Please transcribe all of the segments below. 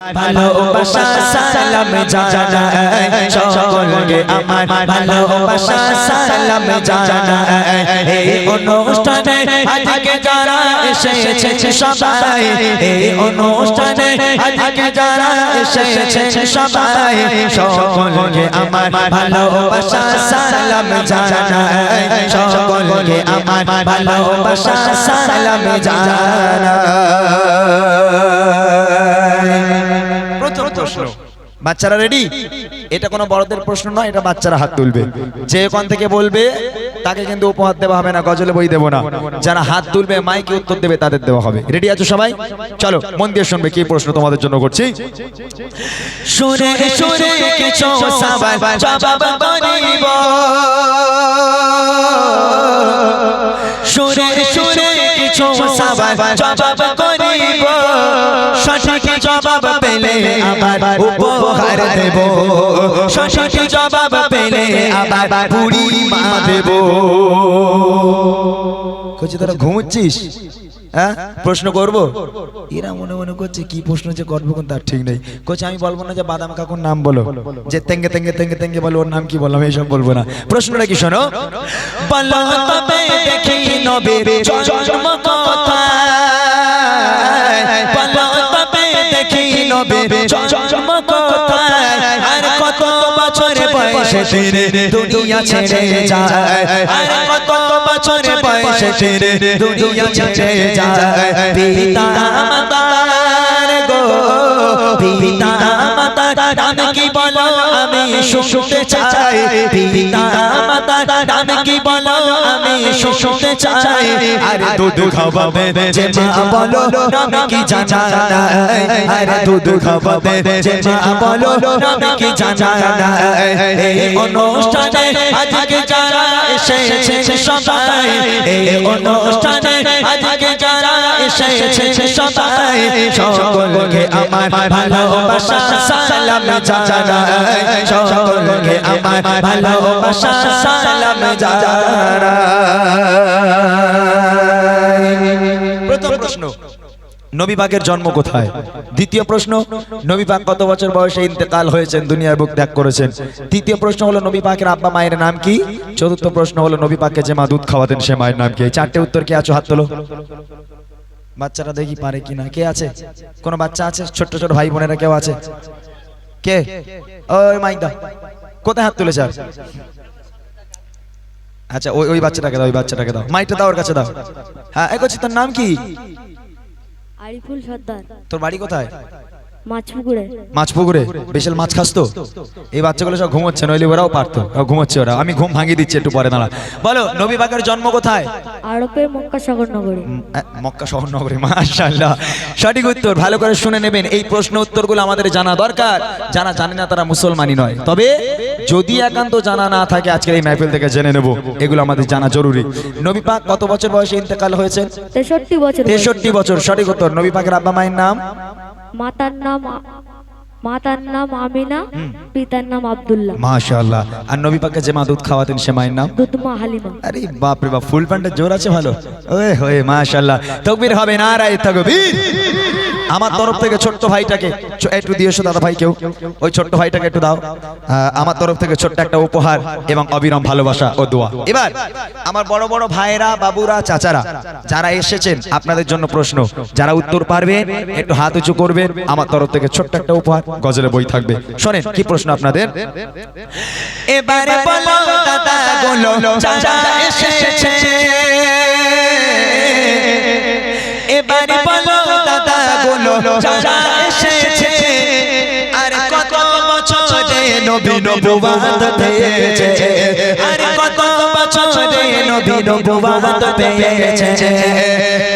ভালোবাসা সালাম জানাই। সকলকে আমার ভালোবাসা সালাম জানাই। এই অনুষ্ঠানে আজকে যারা এসেছে সবাই এই অনুষ্ঠানে আজকে যারা এসেছে সবাই সকলকে আমার ভালোবাসা সালাম জানাই। সকলকে আমার ভালোবাসা সালাম জানাই। বাচ্চারা রেডি এটা কোনো বড়দের প্রশ্ন নয় এটা বাচ্চারা হাত তুলবে। যে ওখান থেকে বলবে তাকে কিন্তু উপহার দেওয়া হবে না গজলে বই দেবো না। যারা হাত তুলবে মাইকে উত্তর দেবে তাদের দেওয়া হবে। রেডি আছো সবাই? চলো মন দিয়ে শুনবে কি প্রশ্ন তোমাদের জন্য করছি। শুনে শুনে কিছু সবাই জবাব করিব শুনে শুনে কিছু সবাই জবাব করিব সঠিক জবাব পেলে আবার উপহার দেব। জবাব পেলে আবার বুড়ি মা দেব। কচি, তোরা হ্যাঁ? প্রশ্ন করব? এরা মনে মনে করছে, কি প্রশ্ন যে করব কোন তার ঠিক নেই। আমি বলব না যে বাদাম কাকুর নাম বলো, যে তেঙ্গে তেঙ্গে তেঙ্গে তেঙ্গে বলো ওর নাম কি বললাম এইসব বলব না। প্রশ্নটা কি শোনো? দেখি দেখি বয়সে ছেড়ে দুনিয়া ছেড়ে যায়। আর কত বছরে বয়সে ছেড়ে দুনিয়া ছেড়ে যায়। পিতা মাতার গো পিতা মাতার নাম কি বলো? আমি শুনতে চাই। পিতা মাতার নাম কি বলো? শুনতে চাই। আরে দুধ খাওয়াবে যে মা বলো নাম কি জানা আরে দুধ খাওয়াবে যে মা বলো নাম কি জানা এই অনুষ্ঠানে আজকে যারা এসেছে সবাই এই অনুষ্ঠানে আজকে এসেছে সবাই সকলকে আমার ভালোবাসা সালাম জানাই। সকলকে আমার ভালোবাসা সালাম জানাই। প্রথম প্রশ্ন নবী পাকের জন্ম কোথায়? দ্বিতীয় প্রশ্ন নবী পাক কত বছর বয়সে ইন্তেকাল হয়েছেন? দুনিয়ার বুক ত্যাগ করেছেন। তৃতীয় প্রশ্ন হলো নবী পাকের আব্বা মায়ের নাম কি? চতুর্থ প্রশ্ন হলো নবী পাককে যে মা দুধ খাওয়াতেন সে মায়ের নাম কি? এই চারটে উত্তর কে আছো হাত তোলো। বাচ্চারা দেখি পারে কিনা। কে আছে? কোন বাচ্চা আছে? ছোট্ট ছোট ভাই বোনেরা কেউ আছে? কে? ওই মাইকদা কোথায় হাত তুলেছে? আচ্ছা ওই ওই বাচ্চাটাকে দাও ওই বাচ্চাটাকে দাও। মাইকটা দাও ওর কাছে দাও। হ্যাঁ এই করছি তোর নাম কি? আরিফুল সর্দার। তোর বাড়ি কোথায়? মাছ পুকুরে বিশাল মাছ খাস তো? এই বাচ্চাগুলো সব ঘুমোচ্ছে নইলে ওরাও পারতো। ঘুমোচ্ছে ওরা। আমি ঘুম ভাঙিয়ে দিচ্ছি একটু পরে দাঁড়া। বলো নবী পাকের জন্ম কোথায়? আরবের মক্কা সাগর নগরে মক্কা শহর নগরে মাশাআল্লাহ। সঠিক উত্তর ভালো করে শুনে নেবেন। এই প্রশ্ন উত্তরগুলো আমাদের জানা দরকার। যারা জানে না তারা মুসলমানই নয়। তবে যদি একান্ত জানা না থাকে আজকের এই মাহফিল থেকে জেনে নেব। এগুলো আমাদের জানা জরুরি। নবী পাক কত বছর বয়সে ইন্তেকাল হয়েছে তেষট্টি বছর বয়স। তেষট্টি বছর। সঠিক উত্তর নবী পাকের আব্বা মায়ের নাম? মাতার নাম মাতার নাম আমিনা পিতার নাম আব্দুল্লাহ। মাশাআল্লাহ। আর নবী পাককে যে মা দুধ খাওয়াতেন সে মায়ের নাম? দুধমা হালিমা। আরে বাপ রে বাপ ফুল প্যান্টের জোর আছে ভালো? ওয়ে হয়ে মাশাআল্লাহ। তকবীর হবে না রায় তকবীর। আমার তরফ থেকে ছোট্ট ভাইটাকে একটু দিয়েছ দাদা ভাই কেউ। ওই ছোট্ট ভাইটাকে একটু দাও। আমার তরফ থেকে ছোট্ট একটা উপহার এবং অবিরাম ভালোবাসা ও দোয়া। এবার, আমার বড় বড় ভাইরা বাবুরা, চাচারা, যারা এসেছেন, আপনাদের জন্য প্রশ্ন, যারা উত্তর পারবেন একটু হাত উঁচু করবেন আমার তরফ থেকে ছোট্ট একটা উপহার, গজলে বই থাকবে। শোনেন, কি প্রশ্ন আপনাদের? এবারে বলো, দাদা গুলো যারা এসেছে। এবারে বলো যারা এসেছে আর কত বছরে নবী নবুয়াত পেয়েছে আর কত বছরে নবী নবুয়াত পেয়েছে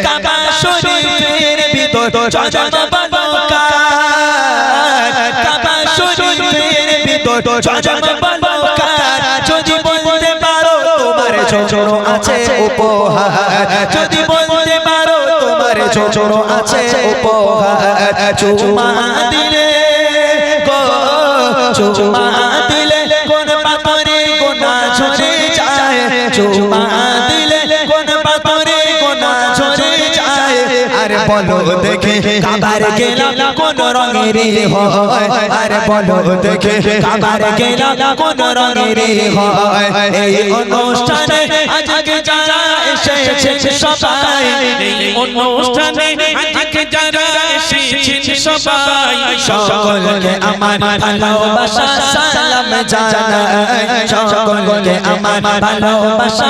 কাবা শরীফের ভিতর জন্ম বালকার কাবা শরীফের ভিতর জন্ম বালকার ছোট আছে যদি বলতে পারো তোমার ছোট আছে চুমা দিলে চুমা দিলে কোন পাথরে যায়। চুমা দিলে বলো দেখে কাবার গেলাম কোন রঙের হয়। আরে বলো দেখে কাবার গেলা কোন রঙের হয়। এই অনুষ্ঠানে আজকে যারা এসেছে সবাই এই অনুষ্ঠানে আজকে যারা এসেছেন সবাই সকলকে আমার ভালোবাসা সালাম জানাই। সকলকে আমার ভালোবাসা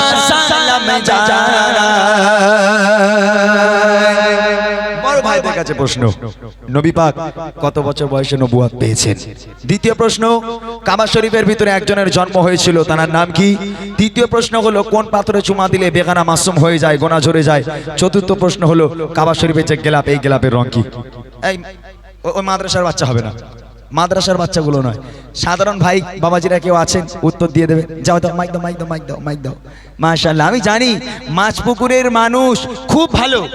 সালাম জানাই। ভাইদের কাছে প্রশ্ন, নবী পাক কত বছর বয়সে নবুয়াত পেয়েছেন? দ্বিতীয় প্রশ্ন, কাবা শরীফের ভিতরে একজনের জন্ম হয়েছিল, তার নাম কি? তৃতীয় প্রশ্ন হলো, কোন পাথরে চুমা দিলে বেগানা মাসুম হয়ে যায়, গোনা ঝরে যায়? চতুর্থ প্রশ্ন হলো, কাবা শরীফের যে গেলাপ, এই গেলাপের রং কি? এই ওই মাদ্রাসার বাচ্চা হবে না। মাদ্রাসার বাচ্চাগুলো নয়। সাধারণ ভাই বাবাজিরা কেউ আছেন উত্তর দিয়ে দেবে। যাও দাও মাইক দাও মাইক দাও মাইক দাও মাইক দাও। মাশাল্লাহ আমি জানি মাছপুকুরের মানুষ খুব ভালো।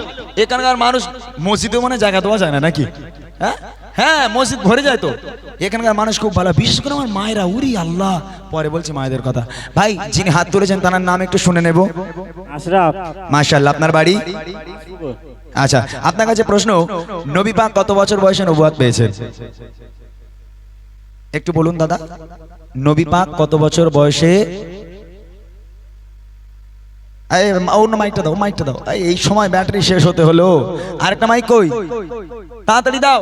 এখানকার মানুষ মসজিদে মনে জায়গা দেওয়া যায় না নাকি? হ্যাঁ? হ্যাঁ মসজিদ ভরে যায় তো। এখানকার মানুষ খুব ভালো। বিশেষ করে আমার মায়েরা উরি আল্লাহ। পরে বলছি মায়েদের কথা। ভাই যিনি হাত তুলেছেন তার নাম একটু শুনে নেব। আশরাফ। মাশাল্লাহ আপনার বাড়ি? আচ্ছা আপনার কাছে প্রশ্ন নবী পাক কত বছর বয়সে নবুয়াত পেয়েছেন? একটু বলুন দাদা নবী পাক কত বছর বয়সে অন্য মাইকটা দাও মাইকটা দাও এই, সময় ব্যাটারি শেষ হতে হলো আরেকটা মাইক কই তাড়াতাড়ি দাও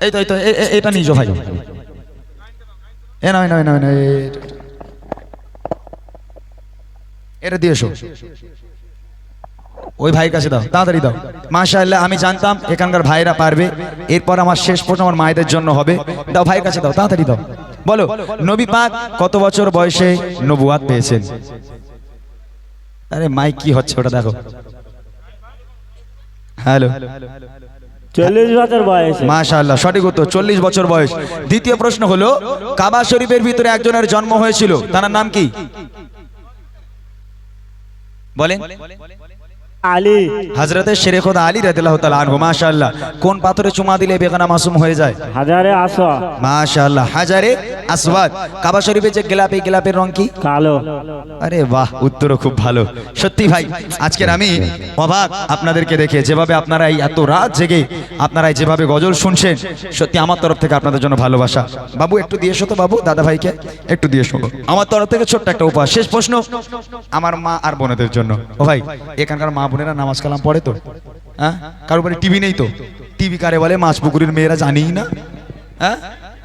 এই তো এই তো এটা নিজ ভাই নয় নয় নয় এটা দিয়ে এসো ওই ভাইয়ের কাছে দাও তাড়াতাড়ি দাও। মাশাআল্লাহ আমি জানতাম এখানকার ভাইরা পারবে। এরপর আমার শেষ প্রশ্ন আমার মায়েদের জন্য হবে। দাও ভাইয়ের কাছে দাও তাড়াতাড়ি দাও। বলো নবী পাক কত বছর বয়সে নবুয়াত পেয়েছেন? আরে মাই কি হচ্ছে ওটা দেখো। হ্যালো। চল্লিশ বছর বয়সে। মাশাআল্লাহ সঠিক উত্তর চল্লিশ বছর বয়স। দ্বিতীয় প্রশ্ন হলো কাবা শরীফের ভিতরে একজনের জন্ম হয়েছিল তার নাম কি? বলেন। আলী। হজরতে শেরে খোদা আলী রাদিল্লাহু তাআলা আনহু মাশাআল্লাহ। কোন পাথরে চুমা দিলে বেগানা মাসুম হয়ে যায়? হাজারে আসা মাশাআল্লাহ হাজারে আসওয়াদ কাবা শরীফে যে গোলাপ গোলাপের রং কি? কালো। আরে বাহ উত্তরও খুব ভালো। সত্যি ভাই আজকের আমি অবাক আপনাদেরকে দেখে যেভাবে আপনারা এই এত রাত জেগে আপনারা যেভাবে গজল শুনছেন সত্যি আমার তরফ থেকে আপনাদের জন্য ভালোবাসা। বাবু একটু দিয়ে এসো তো বাবু দাদা ভাইকে একটু দিয়ে এসো আমার তরফ থেকে ছোট্ট একটা উপহার শেষ প্রশ্ন আমার মা আর বোনেদের জন্য। ও ভাই এখানকার মা বোনেরা নামাজ কালাম পড়ে তো? হ্যাঁ? কারোর বাড়ি টিভি নেই তো? টিভি কারে বলে, মাছ পুকুরের মেয়েরা জানিই না? হ্যাঁ?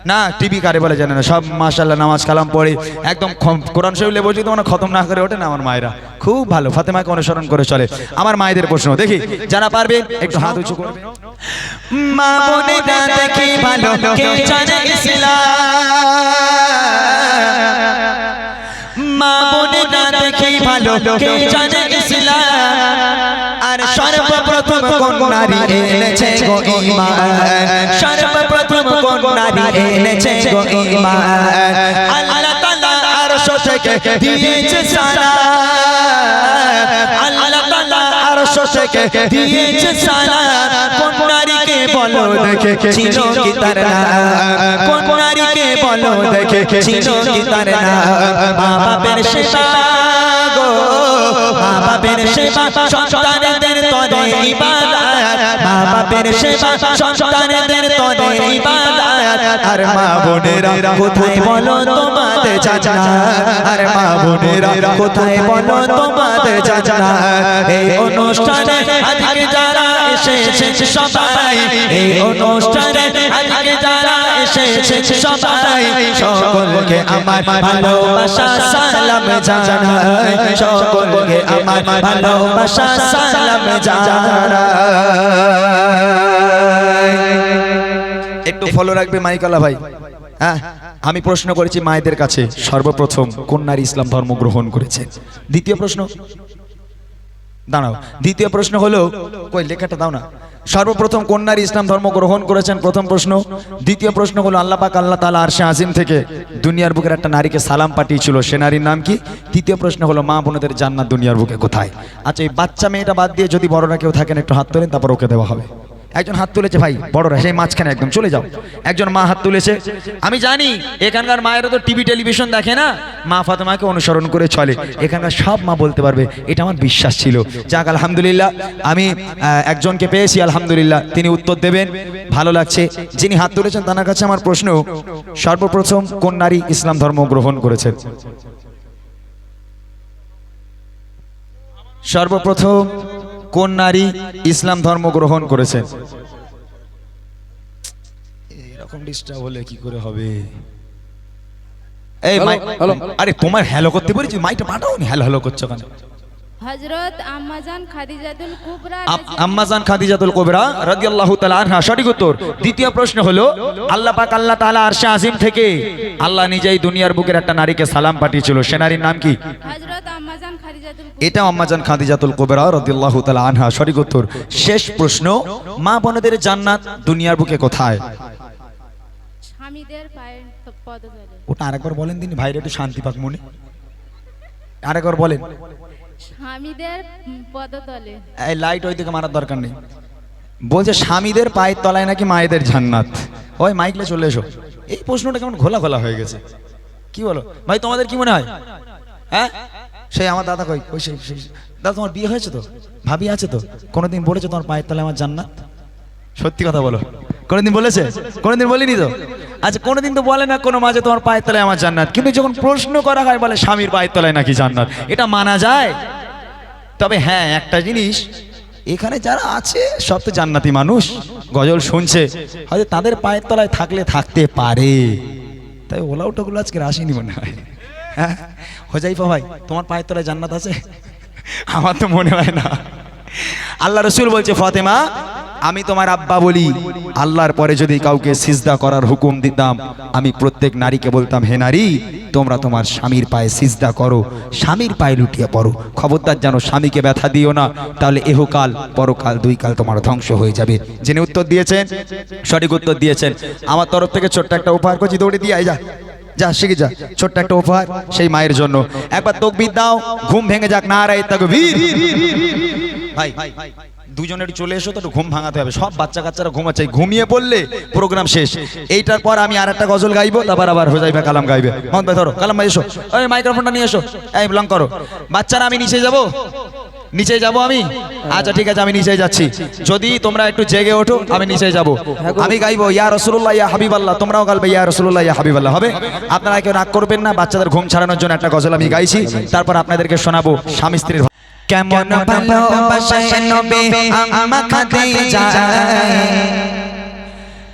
না টিভি কারে বলে জানে না। সব মাশাল্লাহ নামাজ কালাম পড়ে, একদম কোরআন শরীফ লেবো যদি মানে খতম না করে ওঠে না আমার মায়েরা। খুব ভালো, ফাতেমাকে অনুসরণ করে চলে। আমার মায়েদের প্রশ্ন, দেখি, যারা পারবে, একটু হাত উঁচু করবে। মা বোনেরা দেখি ভালো কে জানে ইসলাম। মা বোনেরা দেখি ভালো কে জানে আর সর্বপ্রথম কোন নারী এনেছে গো ঈমান সর্বপ্রথম কোন নারী এনেছে গো ঈমান আল্লাহ তাআলা আরশ থেকে দিয়েছে সালাম আল্লাহ তাআলা থেকে দিয়েছে সালাম কোন নারীকে বলো দেখে ছিল কি তার নাম। কোন নারীকে বলো দেখে ছিল কি তার নাম। মা বাপের সেবা গো, মা বাপের সেবা সন্তানদের তরে ইবাদত। মা বাপের সেবা সন্তানদের তরে ইবাদত। আর মা বোনেরা, কোথায় বলো তোমাদের চাচা? আর মা বোনেরা, কোথায় বলো তোমাদের চাচা? এই অনুষ্ঠানে আজকে যারা এসেছেন সবাই, এই অনুষ্ঠানে আজকে যারা এসেছেন সবাই, সকলকে আমার ভালোবাসা সালাম জানাই। সকলকে আমার ভালোবাসা সালাম জানাই। একটু ফলো রাখবে মাইকালা ভাই। হ্যাঁ? আমি প্রশ্ন করেছি মায়েদের কাছে, সর্বপ্রথম কোন নারী ইসলাম ধর্ম গ্রহণ করেছে? দ্বিতীয় প্রশ্ন? দাঁড়াও। দ্বিতীয় প্রশ্ন হলো, কই, লেখাটা দাও না। সর্বপ্রথম কোন নারী ইসলাম ধর্ম গ্রহণ করেছেন? প্রথম প্রশ্ন। দ্বিতীয় প্রশ্ন হলো, আল্লাহ পাক, আল্লাহ তাআলা আরশে আজিম থেকে দুনিয়ার বুকের একটা নারীকে সালাম পাঠিয়েছিল, সে নারীর নাম কি? তৃতীয় প্রশ্ন হলো, মা বোনদের জান্নাত দুনিয়ার বুকে কোথায়? আচ্ছা এই বাচ্চা মেয়েটা বাদ দিয়ে যদি বড়রা কেউ থাকেন, একটু হাত তোলেন, তারপর ওকে দেওয়া হবে। একজন হাত তুলেছে ভাই বড়রা সেই মাঝখানে একদম, চলে যাও। একজন মা হাত তুলেছে। আমি জানি, এখানকার মায়েরা তো টিভি, টেলিভিশন দেখে না। মা ফাতেমাকে অনুসরণ করে চলে। এখানকার সব মা বলতে পারবে, এটা আমার বিশ্বাস ছিল। যাক, আলহামদুলিল্লাহ, আমি একজনকে পেয়েছি, আলহামদুলিল্লাহ। তিনি উত্তর দেবেন। ভালো লাগছে। যিনি হাত তুলেছেন, তার কাছে আমার প্রশ্ন, সর্বপ্রথম কোন নারী ইসলাম ধর্ম গ্রহণ করেছেন সর্বপ্রথম কোন নারী ইসলাম ধর্ম গ্রহণ করেছেন এরকম ডিস্টার্ব হলে কি করে হবে? এই আরে তোমার হ্যালো করতে পারি মাইটা পাঠাও নি হ্যালো হ্যালো করছ কেন? হজরত আম্মাজান খাদিজাতুল কুবরা আম- আম্মাজান খাদিজাতুল কোবরা রাদিয়াল্লাহু তাআলা আনহা। সঠিক উত্তর। দ্বিতীয় প্রশ্ন হলো আল্লাহ পাক আল্লাহ তাআলা আরশে আজিম থেকে আল্লাহ নিজেই দুনিয়ার বুকের একটা নারীকে সালাম পাঠিয়েছিল। সে নারীর নাম কি? হজরত আম্মাজান খাদিজাতুল এটা আম্মাজান খাদিজাতুল কোবরা রাদিয়াল্লাহু তাআলা আনহা। সঠিক উত্তর। শেষ প্রশ্ন মা বোনদের জান্নাত দুনিয়ার বুকে কোথায়? স্বামীদের পায়ের পদতলে। ওটা আরেকবার বলেন তিনি ভাইরে একটু শান্তি পাক মনে। আরেকবার বলেন। স্বামীদের পদতলে। এই লাইট ওই দিকে মারার দরকার নেই। বলছে স্বামীদের পায়ের তলায় নাকি মায়েদের জান্নাত? ওই মাইকলে চলে এসো। এই প্রশ্নটা কেমন ঘোলা ঘোলা হয়ে গেছে। কি বলো? ভাই তোমাদের কি মনে হয়? হ্যাঁ? সেই আমার দাদা কই? ওই সেই সেই। দাদা তোমার বিয়ে হয়েছে তো? ভাবি আছে তো? কোনোদিন বলেছে তোমার পায়ের তলায় আমার জান্নাত? সত্যি কথা বলো। কোনোদিন বলেছে? কোনোদিন বলিনি তো? আচ্ছা কোনোদিন তো বলে না কোনো মাঝে তোমার পায়ের তলায় আমার জান্নাত। কিন্তু যখন প্রশ্ন করা হয়, বলে স্বামীর পায়ের তলায় নাকি জান্নাত। এটা মানা যায়? তবে হ্যাঁ একটা জিনিস, এখানে যারা আছে, সব তো জান্নাতি মানুষ। গজল শুনছে। হয়তো তাদের পায়ের তলায় থাকলে থাকতে পারে। তাই ওলা ওটাগুলো আজকে আসেনি মনে হয়। হ্যাঁ? হোজাইফা ভাই, তোমার পায়ের তলায় জান্নাত আছে? আমার তো মনে হয় না। আল্লাহ রসুল বলছে, ফাতেমা আমি তোমার আব্বা বলি, আল্লাহর পরে যদি কাউকে সিজদা করার হুকুম দিতাম, আমি প্রত্যেক নারীকে বলতাম, হে নারী, তোমরা তোমার স্বামীর পায়ে সিজদা করো, স্বামীর পায়ে লুটিয়ে পড়ো। খবরদার যেন স্বামীকে ব্যথা দিও না, তাহলে এহকাল, পরকাল দুই কাল তোমার ধ্বংস হয়ে যাবে। যিনি উত্তর দিয়েছেন, সঠিক উত্তর দিয়েছেন, আমার তরফ থেকে ছোট্ট একটা উপহার করছি দৌড়ে দিয়ে যা যা, শিখে যা, ছোট্ট একটা উপহার সেই মায়ের জন্য। একবার তকবির দাও, ঘুম ভেঙে যাক না রাই তাকবীর। ভাই দুজনের চলে এসো তো একটু ঘুম ভাঙাতে হবে। সব বাচ্চা কাচ্চারা ঘুমাচ্ছে। ঘুমিয়ে পড়লে প্রোগ্রাম শেষ। এইটার পর আমি আর একটা গজল গাইবো, তারপর আবার হয়ে যাইবে কালাম গাইবে। মোহন ভাই ধরো। কালাম ভাই, এসো। ওই মাইক্রোফোনটা নিয়ে এসো। এই লং করো। বাচ্চারা, আমি নিচে যাব? নিচে যাব আমি? আচ্ছা ঠিক আছে, আমি নিচে যাচ্ছি। যদি তোমরা একটু জেগে ওঠো, আমি নিচে যাব। আমি গাইবো, ইয়া রসুল্লাহ ইয়া হাবিবাল্লাহ। তোমরাও গাইবে, ইয়া রসুল্লাহ ইয়া হাবিবাল্লাহ। হবে? আপনারা কেউ রাগ করবেন না। বাচ্চাদের ঘুম ছাড়ানোর জন্য একটা গজল আমি গাইছি। তারপর আপনাদেরকে শোনাবো স্বামী স্ত্রীর কেমন ভালোবাসায় নবে আমা খাদিজা।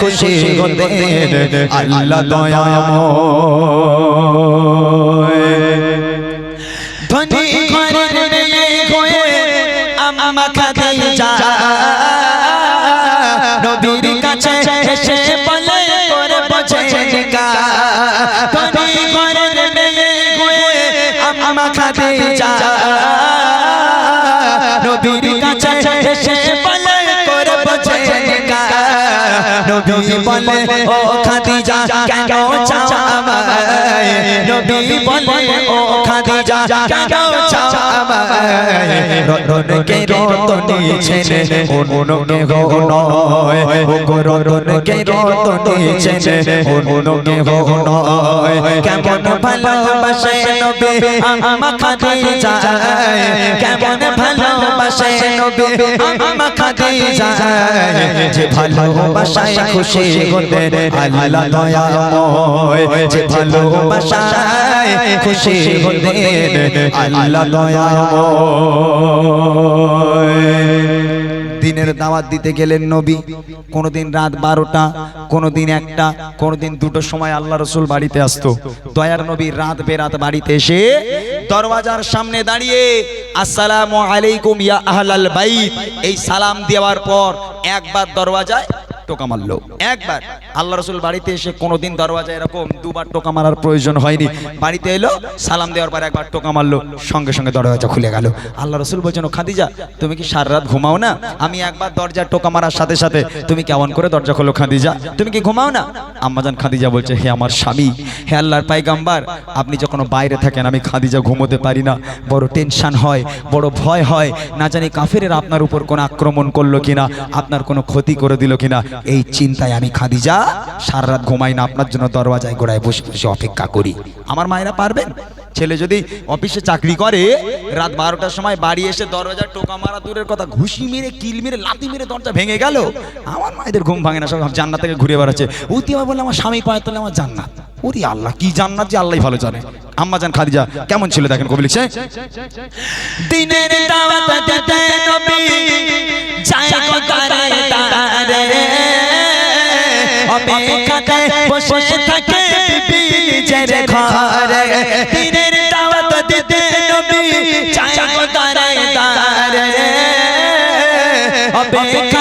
খুশি হতে আল্লাহ দয়াময়। ধনী বলে ও খাদিজা কেন চাও আমায়? নবী বলে ও খাদিজা কেন চাও আমায় রতনকে অন্যকে নয় ও রতনকে রতনিয়েছেন অন্যকে নয় কেমন ভালোবাসে নবী আমা খাদিজা কেমন ভালোবাসে নবী আমা খাদিজা যে ভালোবাসায় খুশি হতে আল্লাহ দয়াময় যে ভালোবাসায় খুশি হতে আল্লাহ দিনের দাওয়াত দিতে গেলেন নবী, কোনোদিন রাত বারোটা, কোনোদিন একটা, কোনোদিন দুটো সময় আল্লাহ রসুল বাড়িতে আসতো। দয়ার নবী রাত বেরাত বাড়িতে এসে দরওয়াজার সামনে দাঁড়িয়ে, আসসালামু আলাইকুম ইয়া আহলাল বাইত। এই সালাম দেওয়ার পর একবার দরওয়াজায় টোকা মারলো। একবার আল্লাহ রসুল বাড়িতে এসে কোনোদিন দরওয়াজায় এরকম দুবার টোকা মারার প্রয়োজন হয়নি। বাড়িতে এলো, সালাম দেওয়ার পর একবার টোকা মারলো, সঙ্গে সঙ্গে দরওয়াজা খুলে গেল। আল্লাহ রসুল বলছেন খাদিজা, তুমি কি সারা রাত ঘুমাও না? আমি একবার দরজার টোকা মারার সাথে সাথে তুমি কেমন করে দরজা খোলো খাদিজা? তুমি কি ঘুমাও না? আম্মাজান খাদিজা বলছে, হে আমার স্বামী, হে আল্লাহর পাইগাম্বার, আপনি যখন বাইরে থাকেন, আমি খাদিজা ঘুমোতে পারি না। বড় টেনশন হয়, বড় ভয় হয়। না জানি কাফেরের আপনার উপর কোনো আক্রমণ করল কিনা, আপনার কোনো ক্ষতি করে দিল কিনা। এই চিন্তায় আমি খাদিজা সারা রাত ঘুমাই না, আপনার জন্য দরওয়াজায় গোড়ায় বসে বসে অপেক্ষা করি। আমার মায়েরা পারবেন? ছেলে যদি অফিসে চাকরি করে, রাত বারোটার সময় বাড়ি এসে দরজার টোকা মারা দূরের কথা ঘুষি মেরে, কিল মেরে লাতি মেরে দরজা ভেঙে গেল, আমার মায়েদের ঘুম ভাঙে না, সব জান্নাত থেকে ঘুরে বেড়াচ্ছে। উতি আবার বললে, আমার স্বামী পায়ে তোলে আমার জান্নাত। ওরে আল্লাহ, কি জান্নাত যে আল্লাহ ভালো জানে। আম্মা জান খাদিজা, কেমন ছিল দেখেন কবি লিখছে? দিনের দাওয়াত অপেক্ষাতে বসে থাকে বিবি নিজের ঘরে। দিনের দাওয়াত দিতে নবী গো তারে তারে। অপেক্ষাতে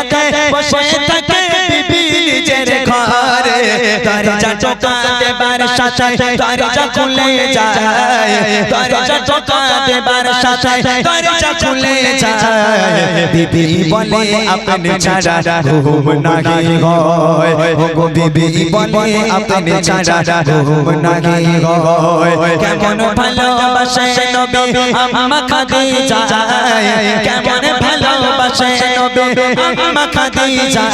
দরজা টোকা দেবার সাথে দরজা খুলে যায় দরজা টোকা দেবার সাথে দরজা খুলে যায়। বিবি বলে আপনি ছাড়া ঘুম নাহি হয়। গো বিবি বলে আপনি ছাড়া ঘুম নাহি হয় কেমন ভালোবাসে নবী? আম্মা খাদিজা। কেমন ভালোবাসে নবী? আম্মা খাদিজা।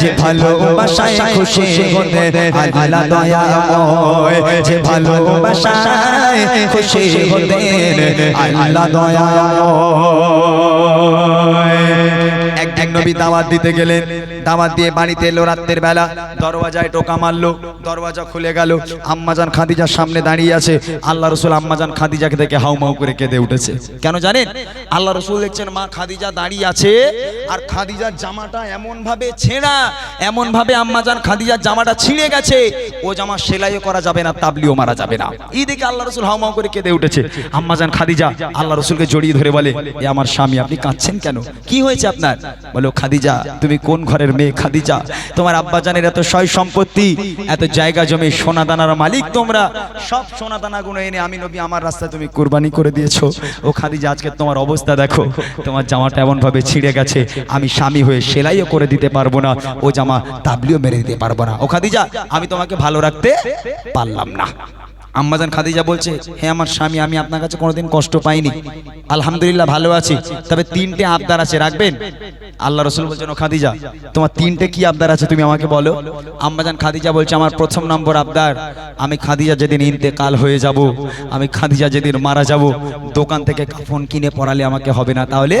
যে ভালোবাসায় খুশি হতে আল্লাহ দয়াময় যে ভালোবাসায় খুশি হতেন আল্লাহ দয়াময় নবী দাওয়াত দিতে গেলেন। দাওয়াত দিয়ে বাড়িতে এলো রাত্রের বেলা। দরওয়াজায় টোকা মারলো। দরওয়াজা খুলে গেল। আম্মাজান খাদিজার সামনে দাঁড়িয়ে আছে। আল্লাহ রসুল আম্মাজান খাদিজাকে দেখে হাউমাউ করে কেঁদে উঠেছে। কেন জানেন? আল্লাহ রসুল দেখছেন মা খাদিজা দাঁড়িয়ে আছে আর খাদিজার জামাটা এমন ভাবে ছেঁড়া এমন ভাবে আম্মাজান খাদিজার জামাটা ছিঁড়ে গেছে। ও জামা সেলাইও করা যাবে না, তাবলিও মারা যাবে না। এই দেখে আল্লাহ রসুল হাউমাউ করে কেঁদে উঠেছে। আম্মাজান খাদিজা আল্লাহ রসুলকে জড়িয়ে ধরে বলে, এ আমার স্বামী, আপনি কাঁদছেন কেন? কি হয়েছে আপনার? বলো খাদিজা। তুমি কোন ঘরের মেয়ে খাদিজা? তোমার আব্বাজানের এত সয় সম্পত্তি, এত জায়গা জমি সোনা দানার মালিক তোমরা। সব সোনা দানাগুলো এনে আমি নবী, আমার রাস্তায় তুমি কুরবানি করে দিয়েছ। ও খাদিজা, আজকে তোমার অবস্থা দেখো। তোমার জামাটা এমন ভাবে ছিঁড়ে গেছে, আমি স্বামী হয়ে সেলাইও করে দিতে পারব না। ও জামা তাবলিও মেরে দিতে পারব না। ও খাদিজা, আমি তোমাকে ভালো রাখতে পারলাম না। আম্মাজান খাদিজা বলছে, হে আমার স্বামী, আমি আপনার কাছে কোনোদিন কষ্ট পাইনি। আলহামদুলিল্লাহ, ভালো আছি। তবে তিনটে আবদার আছে, রাখবেন? আল্লাহ রসুল বলছেন, ও খাদিজা, তোমার তিনটে কি আবদার আছে তুমি আমাকে বলো? আম্মাজান খাদিজা বলছে, আমার প্রথম নম্বর আবদার, আমি খাদিজা যেদিন ইন্তেকাল হয়ে যাব, আমি খাদিজা যেদিন মারা যাব, দোকান থেকে কাফন কিনে পড়ালে আমাকে হবে না। তাহলে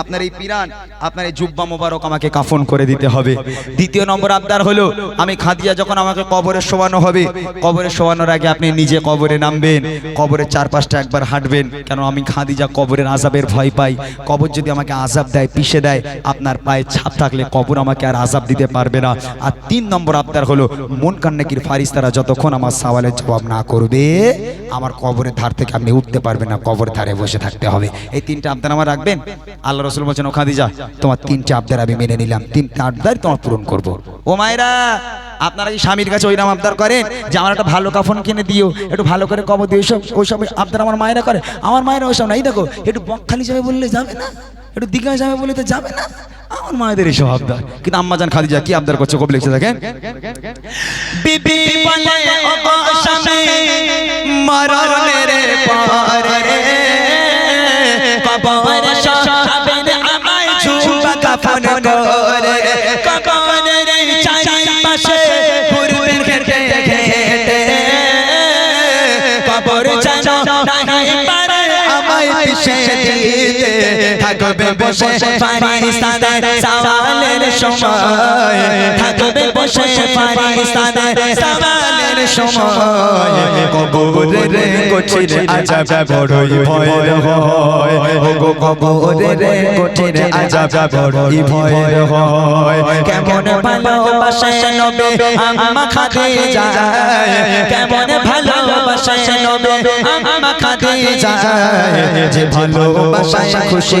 আপনার এই পিরান, আপনার এই জুব্বা মোবারক আমাকে কাফন করে দিতে হবে। দ্বিতীয় নম্বর আবদার হলো, আমি খাদিজা যখন আমাকে কবরে শোয়ানো হবে, কবরে শোয়ানোর আগে আপনি নিজে কবরে নামবেন, কবরের চারপাশটা একবার হাঁটবেন। কেন, আমি খাদিজা কবরের আজাবের ভয় পাই। কবর যদি আমাকে আজাব দেয়, পিষে দেয়, আপনার পায়ে ছাপ থাকলে কবর আমাকে আর আজাব দিতে পারবে না। আর তিন নম্বর আবদার হলো মন কান্নাকির ফারিস্তারা যতক্ষণ আমার সওয়ালের জবাব না করবে, আমার কবরের ধার থেকে আপনি উঠতে পারবেন না, কবর ধারে বসে থাকতে হবে। এই তিনটা আবদার আমার রাখবেন? আল্লাহ রসুল বলছেন, ও খাদিজা, তোমার তিনটা আবদার আমি মেনে নিলাম, তিনটা আবদার তোমার পূরণ করব। ও মায়েরা আপনারা কি স্বামীর কাছে ওইরকম আবদার করেন যে আমার একটা ভালো কাফন কিনে দিও একটু ভালো করে কবর দিও ওইসব ওইসব আবদার আমার মায়েরা করে। আমার মায়েরা ওইসব নাই দেখো একটু বকখালি যাবে বললে যাবে না? একটু দীঘা যাবে বলে তো যাবে না? আমার মায়েদের এইসব আবদার। কিন্তু আম্মাজান খাদিজা কি আবদার করছে কবি লিখছে দেখেন। বিবি বলে ও স্বামী মরণের পরে কবর আমায় দিতে থাকবে বসে পাকিস্তানে সওয়ালের সময়। থাকবে বসে পাকিস্তানে সওয়ালের সময়। কবরের কঠিন আজাব বড়ই ভয়। হয় গো কবরের কঠিন আজাব বড়ই ভয়। হয় কেমন ভালোবাসে নবী? আম্মা খাদিজা। কেমন ভালোবাসে নবী? আম্মা খাদিজা। যে ভালোবাসায় খুশি।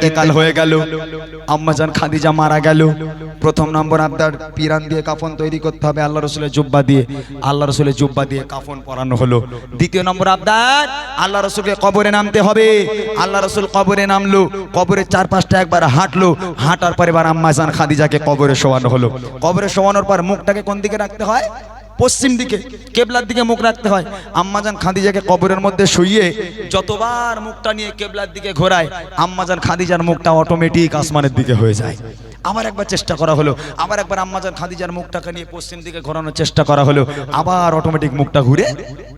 ইন্তেকাল হয়ে গেল। আম্মাজান খাদিজা মারা গেল। প্রথম নম্বর আবদার পিরান দিয়ে কাফন তৈরি করতে হবে আল্লাহ রসুলের জুব্বা দিয়ে। আল্লাহ রসুলের জুব্বা দিয়ে কাফন পরানো হলো। দ্বিতীয় নম্বর আবদার, আল্লাহ রসুলকে কবরে নামতে হবে। আল্লাহ রসুল কবরে নামলো, কবরের চার পাঁচটা একবার হাঁটলো। হাঁটার পরে এবার আম্মাজান খাদিজাকে কবরে শোয়ানো হলো। কবরে শোয়ানোর পর মুখটাকে কোন দিকে রাখতে হয়? পশ্চিম দিকে, কেবলার দিকে মুখ রাখতে হয়। আম্মাজান খাদিজাকে কবরের মধ্যে শুইয়ে যতবার মুখটা নিয়ে কেবলার দিকে ঘোরায়, আম্মাজান খাদিজার মুখটা অটোমেটিক আসমানের দিকে হয়ে যায়। আবার একবার চেষ্টা করা হলো। আবার একবার আম্মাজান খাদিজার মুখটাকে নিয়ে পশ্চিম দিকে ঘোরানোর চেষ্টা করা হলো। আবার অটোমেটিক মুখটা ঘুরে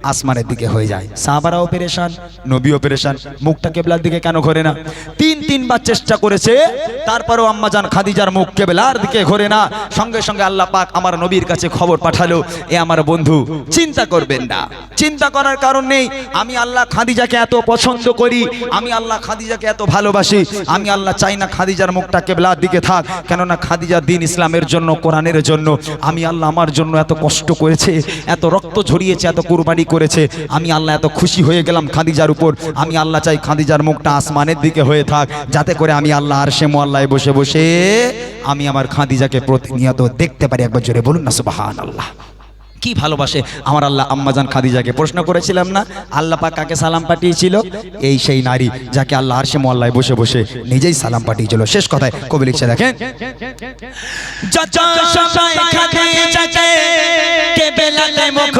আসমানের দিকে হয়ে যায়। সাহাবারাও পেরেশান, নবীও পেরেশান। মুখটা কেবলার দিকে কেন ঘোরে না? তিন, তিনবার চেষ্টা করেছে, তারপরেও আম্মাজান খাদিজার মুখ কেবলার দিকে ঘোরে না। সঙ্গে সঙ্গে আল্লাহ পাক আমার নবীর কাছে খবর পাঠালো, এ আমার বন্ধু, চিন্তা করবেন না। চিন্তা করার কারণ নেই। আমি আল্লাহ খাদিজাকে এত পছন্দ করি, আমি আল্লাহ খাদিজাকে এত ভালোবাসি। আমি আল্লাহ চাই না খাদিজার মুখটা কেবলার দিকে থাক। কেননা খাদিজা দিন ইসলামের জন্য, কোরআনের জন্য, আমি আল্লাহ আমার জন্য এত কষ্ট করেছে, এত রক্ত ঝরিয়েছে, এত কুরবানি করেছে, আমি আল্লাহ এত খুশি হয়ে গেলাম খাদিজার উপর, আমি আল্লাহ চাই খাদিজার মুখটা আসমানের দিকে হয়ে থাক, যাতে করে আমি আল্লাহ আর সে মোয়াল্লায় বসে বসে আমি আমার খাদিজাকে প্রতিনিয়ত দেখতে পারি, একবার জোরে বলুন না সুবাহান আল্লাহ কি ভালোবাসে? আমার আল্লাহ আম্মাজান খাদিজাকে প্রশ্ন করেছিলাম না? আল্লাহ পাক কাকে সালাম পাঠিয়েছিল? এই সেই নারী যাকে আল্লাহ আর সে মোয়াল্লায় বসে বসে নিজেই সালাম পাঠিয়েছিল। শেষ কথায় কবি লিখছে, দেখেন। মুখ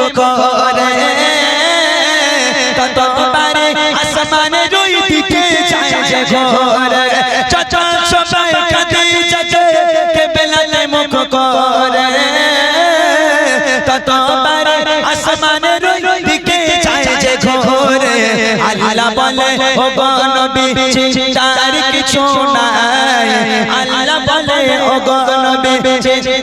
আসমানে আল্লাহ বলে ও গনবী চিন্তার কিছু নাই। আল্লাহ বলে ও চিন্তার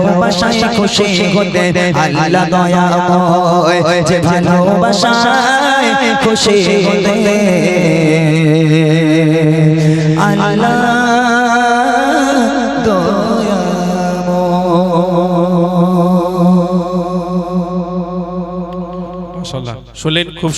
ভালোবাসায় খুশি হতে আল্লাহ দয়াময় যে ভালোবাসায় খুশি হতে আল্লাহ শুনলেন খুব